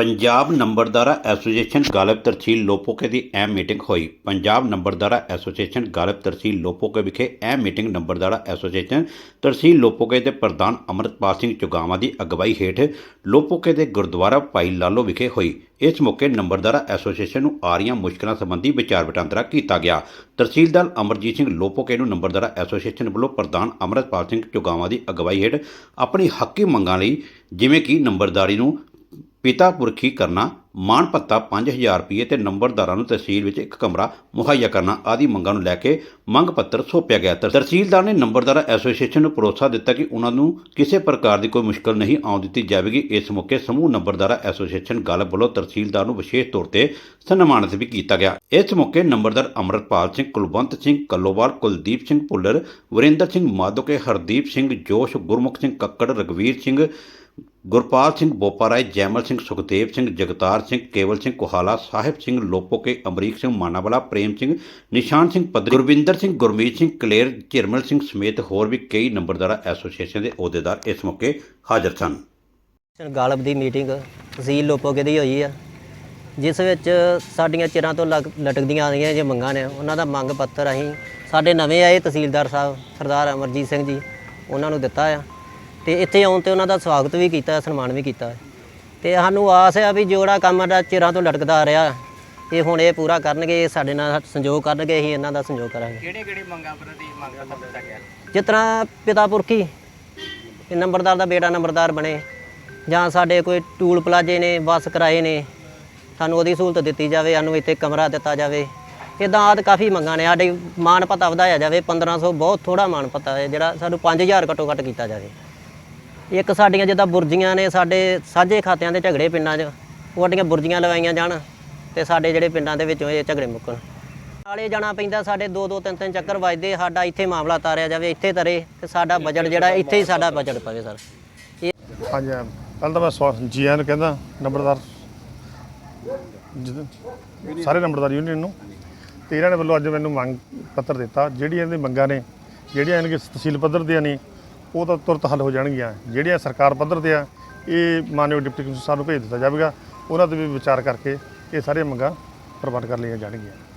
ਪੰਜਾਬ ਨੰਬਰਦਾਰਾ ਐਸੋਸੀਏਸ਼ਨ ਗਾਲਬ ਤਰਸੀਲ ਲੋਪੋਕੇ ਦੀ ਅਹਿਮ ਮੀਟਿੰਗ ਹੋਈ। ਪੰਜਾਬ ਨੰਬਰਦਾਰਾ ਐਸੋਸੀਏਸ਼ਨ ਗਾਲਬ ਤਰਸੀਲ ਲੋਪੋਕੇ ਵਿਖੇ ਅਹਿਮ ਮੀਟਿੰਗ ਨੰਬਰਦਾਰਾ ਐਸੋਸੀਏਸ਼ਨ ਤਰਸੀਲ ਲੋਪੋਕੇ ਦੇ ਪ੍ਰਧਾਨ ਅਮਰਤਪਾਲ ਸਿੰਘ ਚੁਗਾਵਾਂ ਦੀ ਅਗਵਾਈ ਹੇਠ ਲੋਪੋਕੇ ਦੇ ਗੁਰਦੁਆਰਾ ਭਾਈ ਲਾਲੋ ਵਿਖੇ ਹੋਈ। ਇਸ ਮੌਕੇ ਨੰਬਰਦਾਰਾ ਐਸੋਸੀਏਸ਼ਨ ਨੂੰ ਆ ਰਹੀਆਂ ਮੁਸ਼ਕਲਾਂ ਸੰਬੰਧੀ ਵਿਚਾਰ ਵਟਾਂਦਰਾ ਕੀਤਾ ਗਿਆ। ਤਹਿਸੀਲਦਾਰ ਅਮਰਜੀਤ ਸਿੰਘ ਲੋਪੋਕੇ ਨੂੰ ਨੰਬਰਦਾਰਾ ਐਸੋਸੀਏਸ਼ਨ ਵੱਲੋਂ ਪ੍ਰਧਾਨ ਅਮਰਤਪਾਲ ਸਿੰਘ ਚੁਗਾਵਾਂ ਦੀ ਅਗਵਾਈ ਹੇਠ ਆਪਣੀ ਹੱਕੀ ਮੰਗਾਂ ਲਈ ਜਿਵੇਂ ਕਿ ਨੰਬਰਦਾਰੀ ਨੂੰ ਪਿਤਾ ਪੁਰਖੀ ਕਰਨਾ, ਮਾਣ ਭੱਤਾ 5000 ਰੁਪਏ ਤੇ ਨੰਬਰਦਾਰਾਂ ਨੂੰ ਤਹਿਸੀਲ ਵਿੱਚ ਇੱਕ ਕਮਰਾ ਮੁਹੱਈਆ ਕਰਨਾ ਆਦਿ ਮੰਗਾਂ ਨੂੰ ਲੈ ਕੇ ਮੰਗ ਪੱਤਰ ਸੌਂਪਿਆ ਗਿਆ ਤਹਿਸੀਲਦਾਰ ਨੇ ਨੰਬਰਦਾਰਾ ਐਸੋਸੀਏਸ਼ਨ ਨੂੰ ਭਰੋਸਾ ਦਿੱਤਾ ਕਿ ਉਹਨਾਂ ਨੂੰ ਕਿਸੇ ਪ੍ਰਕਾਰ ਦੀ ਕੋਈ ਮੁਸ਼ਕਲ ਨਹੀਂ ਆਉਣ ਦਿੱਤੀ ਜਾਵੇਗੀ। ਇਸ ਮੌਕੇ ਸਮੂਹ ਨੰਬਰਦਾਰ ਐਸੋਸੀਏਸ਼ਨ ਗਾਲਬ ਵੱਲੋਂ ਤਹਿਸੀਲਦਾਰ ਨੂੰ ਵਿਸ਼ੇਸ਼ ਤੌਰ ਤੇ ਸਨਮਾਨਿਤ ਵੀ ਕੀਤਾ ਗਿਆ। ਇਸ ਮੌਕੇ ਨੰਬਰਦਾਰ ਅਮਰਤਪਾਲ ਸਿੰਘ, ਕੁਲਵੰਤ ਸਿੰਘ ਕੱਲੋਵਾਲ, ਕੁਲਦੀਪ ਸਿੰਘ ਭੁੱਲਰ, ਵਰਿੰਦਰ ਸਿੰਘ ਮਾਧੋਕੇ, ਹਰਦੀਪ ਸਿੰਘ ਜੋਸ਼, ਗੁਰਮੁਖ ਸਿੰਘ ਕੱਕੜ ਰਗਵੀਰ ਸਿੰਘ ਗੁਰਪਾਲ ਸਿੰਘ ਬੋਪਾਰਾਏ ਜੈਮਲ ਸਿੰਘ ਸੁਖਦੇਵ ਸਿੰਘ, ਜਗਤਾਰ ਸਿੰਘ, ਕੇਵਲ ਸਿੰਘ ਕੋਹਾਲਾ, ਸਾਹਿਬ ਸਿੰਘ ਲੋਪੋਕੇ ਅਮਰੀਕ ਸਿੰਘ ਮਾਨਾਵਾਲਾ, ਪ੍ਰੇਮ ਸਿੰਘ, ਨਿਸ਼ਾਨ ਸਿੰਘ ਪੱਧਰੀ, ਗੁਰਵਿੰਦਰ ਸਿੰਘ, ਗੁਰਮੀਤ ਸਿੰਘ, ਕਲੇਰ, ਝਿਰਮਲ ਸਿੰਘ ਸਮੇਤ ਹੋਰ ਵੀ ਕਈ ਨੰਬਰਦਾਰਾ ਐਸੋਸੀਏਸ਼ਨ ਦੇ ਅਹੁਦੇਦਾਰ ਇਸ ਮੌਕੇ ਹਾਜ਼ਰ ਸਨ। ਗਾਲਬ ਦੀ ਮੀਟਿੰਗ ਤਹਿਸੀਲ ਲੋਪੋਕੇ ਦੀ ਹੋਈ ਆ। ਜਿਸ ਵਿੱਚ ਸਾਡੀਆਂ ਚਿਰਾਂ ਤੋਂ ਲਟਕਦੀਆਂ ਆ ਰਹੀਆਂ ਜੇ ਮੰਗਾਂ ਨੇ, ਉਹਨਾਂ ਦਾ ਮੰਗ ਪੱਤਰ ਅਸੀਂ ਸਾਡੇ ਨਵੇਂ ਆਏ ਤਹਿਸੀਲਦਾਰ ਸਾਹਿਬ, ਸਰਦਾਰ ਅਮਰਜੀਤ ਸਿੰਘ ਜੀ, ਉਹਨਾਂ ਨੂੰ ਦਿੱਤਾ ਆ। ਤੇ ਇੱਥੇ ਆਉਣ ਤੇ ਉਹਨਾਂ ਦਾ ਸਵਾਗਤ ਵੀ ਕੀਤਾ ਸਨਮਾਨ ਵੀ ਕੀਤਾ। ਤੇ ਸਾਨੂੰ ਆਸ ਹੈ ਵੀ ਜਿਹੜਾ ਕੰਮ ਦਾ ਚਿਰਾਂ ਤੋਂ ਲਟਕਦਾ ਆ ਰਿਹਾ। ਇਹ ਹੁਣ ਇਹ ਪੂਰਾ ਕਰਨਗੇ ਇਹ ਸਾਡੇ ਨਾਲ ਸੰਯੋਗ ਕਰਨਗੇ ਅਸੀਂ ਇਹਨਾਂ ਦਾ ਸੰਯੋਗ ਕਰਾਂਗੇ। ਕਿਹੜੇ ਕਿਹੜੇ ਮੰਗਾਂ ਪ੍ਰਤੀ ਮੰਗ ਦਿੱਤਾ ਗਿਆ ਜਿਸ ਤਰ੍ਹਾਂ ਪਿਤਾ ਪੁਰਖੀ ਇਹ ਨੰਬਰਦਾਰ ਦਾ ਬੇਟਾ ਨੰਬਰਦਾਰ ਬਣੇ ਜਾਂ ਸਾਡੇ ਕੋਈ ਟੂਲ ਪਲਾਜੇ ਨੇ ਬੱਸ ਕਿਰਾਏ ਨੇ ਸਾਨੂੰ ਉਹਦੀ ਸਹੂਲਤ ਦਿੱਤੀ ਜਾਵੇ ਸਾਨੂੰ ਇੱਥੇ ਕਮਰਾ ਦਿੱਤਾ ਜਾਵੇ। ਇਦਾਂ ਆਦ ਕਾਫੀ ਮੰਗਾਂ ਨੇ ਸਾਡੇ ਮਾਨ ਪਤਾ ਵਧਾਇਆ ਜਾਵੇ 1500 ਬਹੁਤ ਥੋੜਾ ਮਾਨ ਪਤਾ ਹੈ ਜਿਹੜਾ ਸਾਨੂੰ 5000 ਘੱਟੋ ਘੱਟ ਕੀਤਾ ਜਾਵੇ। ਇੱਕ ਸਾਡੀਆਂ ਜਿੱਦਾਂ ਬੁਰਜੀਆਂ ਨੇ ਸਾਡੇ ਸਾਂਝੇ ਖਾਤਿਆਂ ਦੇ ਝਗੜੇ ਪਿੰਡਾਂ 'ਚ, ਉਹ ਸਾਡੀਆਂ ਬੁਰਜੀਆਂ ਲਵਾਈਆਂ ਜਾਣ ਤੇ ਸਾਡੇ ਜਿਹੜੇ ਪਿੰਡਾਂ ਦੇ ਵਿੱਚੋਂ ਇਹ ਝਗੜੇ ਮੁੱਕਣ। ਨਾਲੇ ਜਾਣਾ ਪੈਂਦਾ ਸਾਡੇ ਦੋ ਦੋ ਤਿੰਨ ਤਿੰਨ ਚੱਕਰ ਵੱਜਦੇ, ਸਾਡਾ ਇੱਥੇ ਮਾਮਲਾ ਤਾਰਿਆ ਜਾਵੇ, ਇੱਥੇ ਤਰੇ ਤੇ ਸਾਡਾ ਬਜਟ ਜਿਹੜਾ, ਇੱਥੇ ਹੀ ਸਾਡਾ ਬਜਟ ਪਵੇ ਸਰ। ਹਾਂਜੀ ਪਹਿਲਾਂ ਤਾਂ ਮੈਂ ਸਵਾ- ਜੀ ਆਇਆਂ ਨੂੰ ਕਹਿੰਦਾ, ਨੰਬਰਦਾਰ। ਜਿਹਦੇ- ਸਾਰੇ ਨੰਬਰਦਾਰ ਯੂਨੀਅਨ ਨੂੰ। ਤੇ ਇਹਨਾਂ ਨੇ ਵੱਲੋਂ ਅੱਜ ਮੈਨੂੰ ਮੰਗ ਪੱਤਰ ਦਿੱਤਾ, ਜਿਹੜੀਆਂ ਇਹਦੀ ਮੰਗਾਂ ਨੇ, ਜਿਹੜੀਆਂ ਇਹਨਾਂ ਦੇ ਤਹਿਸੀਲ ਪੱਧਰ ਦੀਆਂ ਨੇ ਉਹ ਤਾਂ ਤੁਰਤ ਹੱਲ ਹੋ ਜਾਣਗੀਆਂ। ਜਿਹੜੀਆਂ ਸਰਕਾਰ ਪੱਧਰ ਤੇ ਆ, ਇਹ ਮਾਨਯੋਗ ਡਿਪਟੀ ਕਮਿਸ਼ਨਰ ਸਾਹਿਬ ਨੂੰ ਭੇਜ ਦਿੱਤਾ ਜਾਵੇਗਾ। ਉਹਨਾਂ ਤੇ ਵੀ ਵਿਚਾਰ ਕਰਕੇ ਇਹ ਸਾਰੀਆਂ ਮੰਗਾਂ ਪ੍ਰਬੰਧ ਕਰ ਲਈਆਂ ਜਾਣਗੀਆਂ।